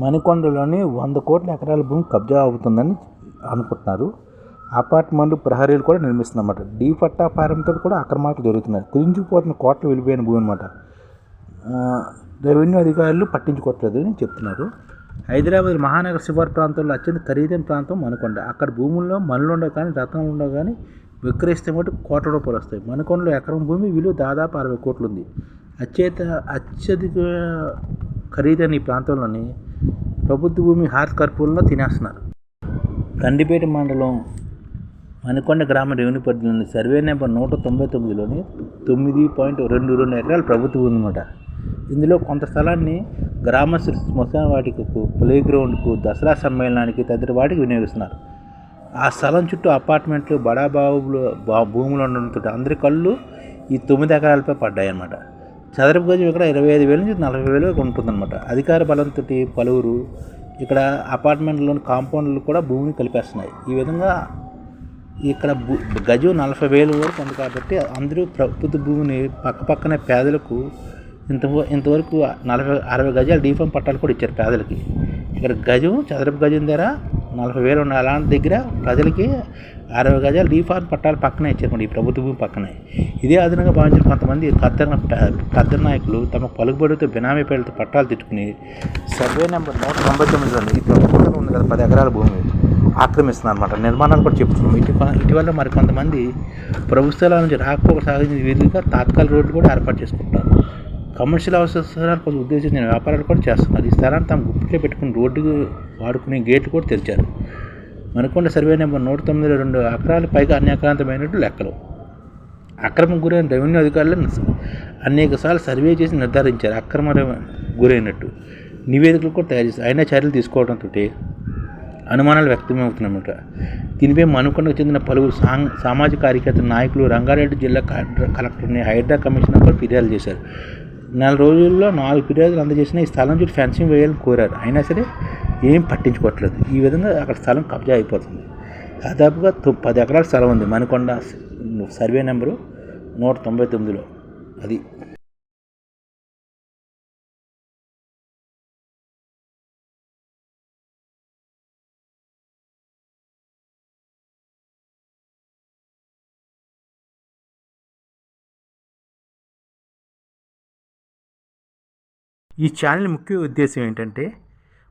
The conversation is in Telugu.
మణికొండలోని వంద కోట్ల ఎకరాల భూమి కబ్జా అవుతుందని అనుకుంటున్నారు. అపార్ట్మెంట్లు ప్రహరీలు కూడా నిర్మిస్తున్నమాట డీ పట్టా పారంతో కూడా అక్రమాలు జరుగుతున్నాయి. కుదించిపోతున్న కోట్లు వెళ్ళిపోయిన భూమి అనమాట రెవెన్యూ అధికారులు పట్టించుకోవట్లేదు అని చెప్తున్నారు. హైదరాబాద్ మహానగర శివారు ప్రాంతంలో అత్యంత ఖరీదైన ప్రాంతం మనకొండ అక్కడ భూముల్లో మనులు ఉండవు కానీ రత్నాలు ఉండవు కానీ విక్రయిస్తే మటు కోట్ల రూపాయలు వస్తాయి. మనకొండలో ఎకరం భూమి విలువ దాదాపు అరవై కోట్లు ఉంది. అత్యత అత్యధిక ఖరీదైన ఈ ప్రాంతంలోని ప్రభుత్వ భూమి హాత్ కర్పూరంలో తినేస్తున్నారు. కందిపేట మండలం మణికొండ గ్రామ రెవెన్యూ పరిధిలోని సర్వే నెంబర్ నూట తొంభై తొమ్మిదిలోని తొమ్మిది పాయింట్ రెండు రెండు ఎకరాలు భూమి అన్నమాట. ఇందులో కొంత స్థలాన్ని గ్రామ శ్మశాన వాటికకు ప్లే గ్రౌండ్కు దసరా సమ్మేళనానికి తదితర వాటికి వినియోగిస్తున్నారు. ఆ స్థలం చుట్టూ అపార్ట్మెంట్లు బడాబాబులు భూములు ఉండడంతో అందరి కళ్ళు ఈ తొమ్మిది ఎకరాలపై పడ్డాయి అన్నమాట చదరపు గజం ఇక్కడ ఇరవై ఐదు వేల నుంచి నలభై వేలు వరకు ఉంటుందన్నమాట అధికార బలంతో పలువురు ఇక్కడ అపార్ట్మెంట్లోని కాంపౌండ్లు కూడా భూమిని కలిపేస్తున్నాయి. ఈ విధంగా ఇక్కడ భూ గజం నలభై వేలు వరకు ఉంది కాబట్టి అందరూ ప్రభుత్వ భూమిని పక్క పక్కనే పేదలకు ఇంత ఇంతవరకు నలభై అరవై గజాలు డీఫామ్ పట్టాలు కూడా ఇచ్చారు పేదలకి. ఇక్కడ గజం చదరపు గజం ధర నలభై వేలు ఉన్నాయి. అలాంటి దగ్గర ప్రజలకి అరవై గజాలు డీఫామ్ పట్టాలు పక్కనే ఇచ్చారు ఈ ప్రభుత్వ భూమి పక్కనే. ఇదే అదనంగా భావించిన కొంతమంది ఖద్దర్ ఖద్దర్ నాయకులు తమ పలుకుబడితో బినామీ పేర్లతో పట్టాలు తిట్టుకుని సర్వే నెంబర్ నూట తొంభై తొమ్మిది ఈ ప్రభుత్వం ఉంది కదా పది ఎకరాల భూమి ఆక్రమిస్తున్నారు అనమాట నిర్మాణాలు కూడా చెప్తున్నాం. ఇటు ఇటీవల మరి కొంతమంది ప్రభుత్వాల నుంచి రాకపోక సాగించిన వీలుగా తాత్కాలిక రోడ్లు కూడా ఏర్పాటు చేసుకుంటారు కమర్షియల్ అవసరాల కోసం ఉద్దేశించిన వ్యాపారాలు కూడా చేస్తున్నారు. ఈ స్థలాన్ని తమ గుప్పిట్లో పెట్టుకుని రోడ్డుకు వాడుకునే గేట్లు కూడా తెరిచారు. మనకొండ సర్వే నెంబర్ నూట తొమ్మిది రెండు ఎకరాలు పైగా అన్యాక్రాంతమైనట్టు లెక్కలు. అక్రమ గురైన రెవెన్యూ అధికారులను అనేక సార్లు సర్వే చేసి నిర్ధారించారు. అక్రమ గురైనట్టు. నివేదికలు కూడా తయారు చేశారు. అయినా చర్యలు తీసుకోవడంతో అనుమానాలు వ్యక్తమవుతున్నమాట దీనిపై మనుకొండకు చెందిన పలువురు సామాజిక కార్యకర్త నాయకులు రంగారెడ్డి జిల్లా కలెక్టర్ని హైడ్రా కమిషనర్ కూడా ఫిర్యాదు చేశారు. నెల రోజుల్లో నాలుగు ఫిర్యాదులు అందజేసిన ఈ స్థలం చుట్టూ ఫెన్సింగ్ వేయాలని కోరారు. అయినా సరే ఏం పట్టించుకోవట్లేదు. ఈ విధంగా అక్కడ స్థలం కబ్జా అయిపోతుంది. దాదాపుగా పది ఎకరాల స్థలం ఉంది. మనకొండ సర్వే నెంబరు నూట తొంభై తొమ్మిదిలో అది. ఈ ఛానల్ ముఖ్య ఉద్దేశం ఏంటంటే